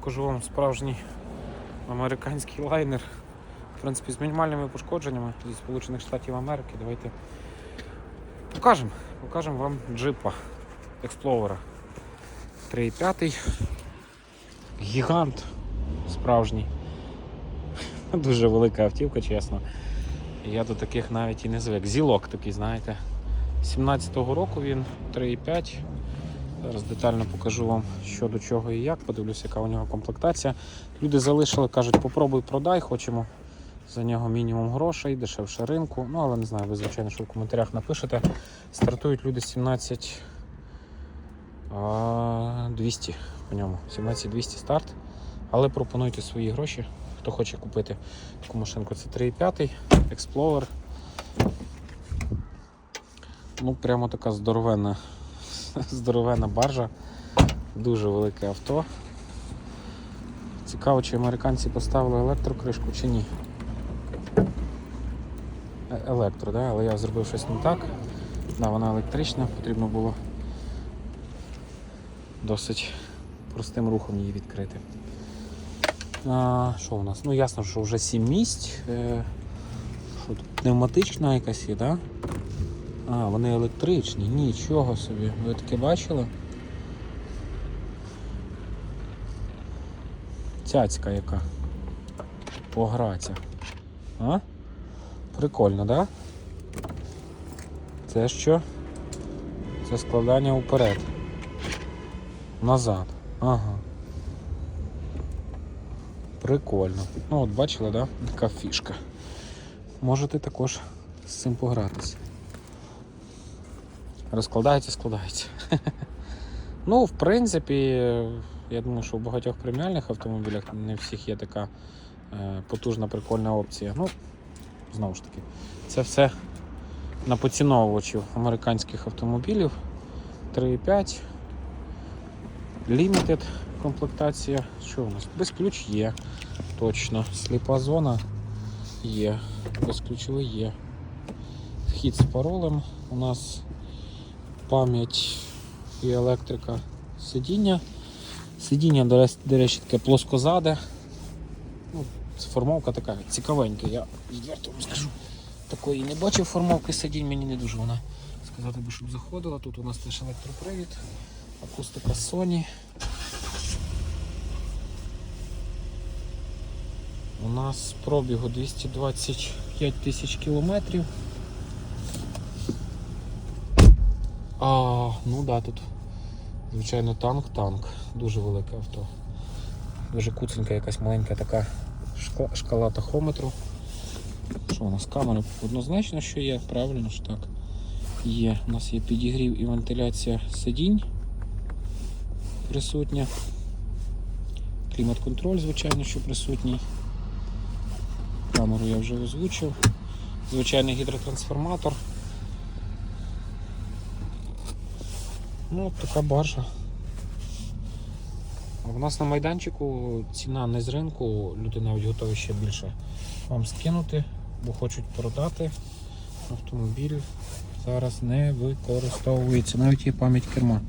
покажу вам справжній американський лайнер. В принципі, з мінімальними пошкодженнями зі Сполучених Штатів Америки. Давайте покажемо. Покажемо вам джипа Експловера 3.5. Гігант справжній. Дуже велика автівка, чесно. Я до таких навіть і не звик. Зілок такий, знаєте. 17-го року він 3,5. Зараз детально покажу вам, що до чого і як. Подивлюся, яка у нього комплектація. Люди залишили, кажуть, попробуй продай, хочемо за нього мінімум грошей, дешевше ринку. Ну, але не знаю, ви, звичайно, що в коментарях напишете. Стартують люди 17 200 по ньому. 17 200 старт. Але пропонуйте свої гроші, хто хоче купити таку машинку. Це 3,5 Explorer. Ну, прямо така здоровенна, здоровенна баржа. Дуже велике авто. Цікаво, чи американці поставили електрокришку чи ні. Е- Електро, да? але я зробив щось не так. Да, вона електрична, потрібно було досить простим рухом її відкрити. А, що у нас? Ну ясно, що вже 7 місць. Е, що тут пневматична якась є? Да? А, вони електричні, нічого собі. Ви таке бачили? Цяцька яка. Пограця. А? Прикольно, да? Це що? Це складання уперед. Назад. Ага. Прикольно. Ну от бачили, да? Така фішка. Можете також з цим погратися. Розкладається, складається. ну, в принципі, я думаю, що в багатьох преміальних автомобілях не всіх є така е, потужна, прикольна опція. Ну, знову ж таки, це все на поціновувачів американських автомобілів. 3,5. Limited комплектація. Що у нас? Безключ є. Точно. Сліпа зона є. Безключовий є. Вхід з паролем. У нас пам'ять і електрика сидіння. Сидіння, до речі, таке плоскозаде. Ну, формовка така цікавенька, я відверто вам скажу. Такої не бачив формовки сидінь, мені не дуже вона сказати би, щоб заходила. Тут у нас теж електропривід, акустика Sony. У нас пробігу 225 тисяч кілометрів. А, ну да, тут, звичайно, танк-танк. Дуже велике авто. Дуже куценька якась маленька така шкала, шкала тахометру. Що у нас камера? Однозначно, що є, правильно ж так. Є. У нас є підігрів і вентиляція сидінь присутня. Клімат-контроль, звичайно, що присутній. Камеру я вже озвучив. Звичайний гідротрансформатор. Ну, така баржа. В нас на майданчику ціна не з ринку, люди навіть готові ще більше вам скинути, бо хочуть продати. Автомобіль зараз не використовується. Навіть є пам'ять керма.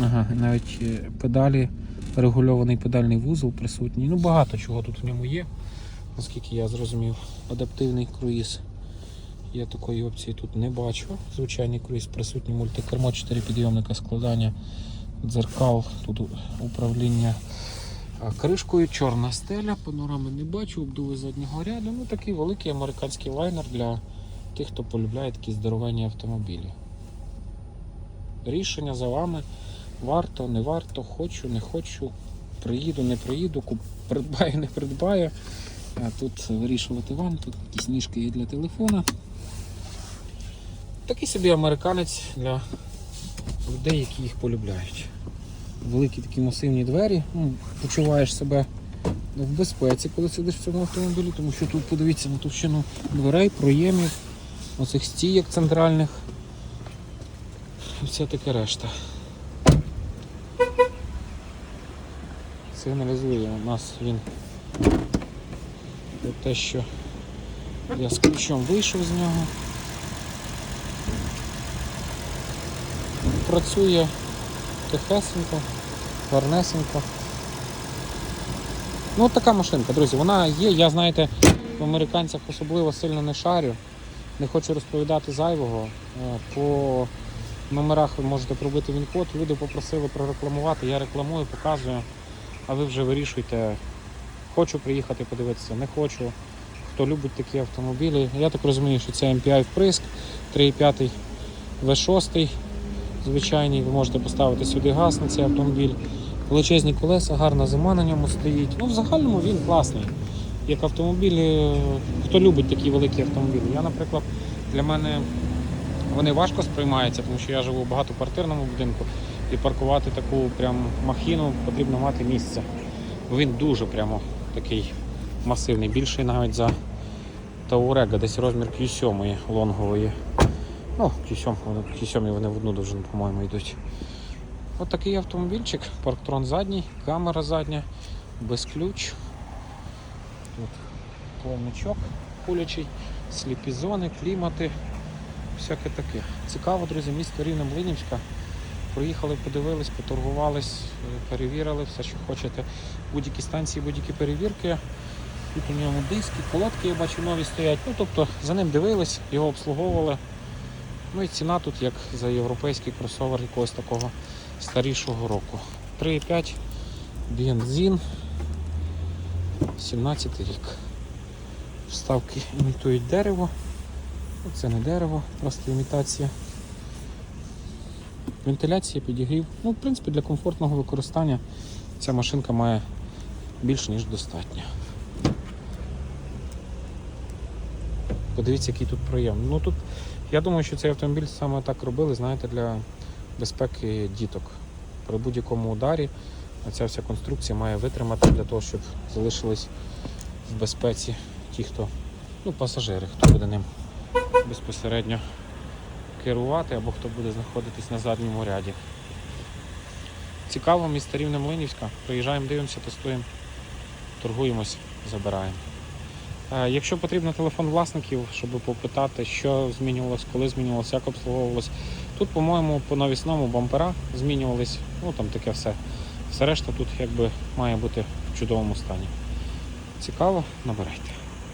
Ага, навіть е, педалі, регульований педальний вузол присутній. Ну багато чого тут в ньому є, наскільки я зрозумів. Адаптивний круїз. Я такої опції тут не бачу. Звичайний круїз присутній мультикермо, 4 підйомника складання дзеркал, тут управління кришкою, чорна стеля, панорами не бачу, обдуви заднього ряду. Ну такий великий американський лайнер для тих, хто полюбляє такі здоровенні автомобілі. Рішення за вами. Варто, не варто, хочу, не хочу, приїду, не приїду, придбаю, не придбаю. Тут вирішувати вам, тут якісь ніжки є для телефона. Такий собі американець для людей, які їх полюбляють. Великі такі масивні двері. Ну, почуваєш себе в безпеці, коли сидиш в цьому автомобілі, тому що тут подивіться на товщину дверей, проємів, оцих стійок центральних. І все таке решта. Сигналізує у нас він про те, що я з ключом вийшов з нього. Працює тихесенько, гарнесенько. Ну, от така машинка, друзі, вона є. Я, знаєте, в американцях особливо сильно не шарю. Не хочу розповідати зайвого. Е, По номерах ви можете пробити він-код. Люди попросили прорекламувати. Я рекламую, показую. А ви вже вирішуйте, хочу приїхати подивитися, не хочу. Хто любить такі автомобілі. Я так розумію, що це MPI вприск 3,5 V6. Звичайний, ви можете поставити сюди газ на цей автомобіль. Величезні колеса, гарна зима на ньому стоїть. Ну, в загальному він класний. Як автомобіль, е, хто любить такі великі автомобілі. Я, наприклад, для мене вони важко сприймаються, тому що я живу в багатоквартирному будинку і паркувати таку прям махіну потрібно мати місце. Він дуже прямо такий масивний, більший навіть за Таурега, десь розмір Q7 лонгової. Ну, Q7, вони- в одну довжину, по-моєму, йдуть. От такий автомобільчик, парктрон задній, камера задня, без ключ. Тут плавничок кулячий, сліпі зони, клімати, всяке таке. Цікаво, друзі, місто Рівне Млинівська. Проїхали, подивились, поторгувались, е, перевірили все, що хочете. Будь-які станції, будь-які перевірки. Тут у ньому диски, колодки, я бачу, нові стоять. Ну, тобто за ним дивились, його обслуговували. Ну і ціна тут як за європейський кросовер якогось такого старішого року. 3,5 бензин. 17 рік. Вставки імітують дерево. Це не дерево, просто імітація. Вентиляція, підігрів. Ну, в принципі, для комфортного використання ця машинка має більш ніж достатньо. Подивіться, який тут проєм. Ну тут я думаю, що цей автомобіль саме так робили, знаєте, для безпеки діток. При будь-якому ударі ця вся конструкція має витримати для того, щоб залишились в безпеці ті, хто, ну, пасажири, хто буде ним безпосередньо керувати або хто буде знаходитись на задньому ряді. Цікаво, місто Рівне Млинівська. Приїжджаємо, дивимося, тестуємо, торгуємось, забираємо. Е, Якщо потрібно телефон власників, щоб попитати, що змінювалось, коли змінювалося, як обслуговувалось. Тут, по-моєму, по навісному бампера змінювались, ну там таке все. Все решта тут якби має бути в чудовому стані. Цікаво, набирайте.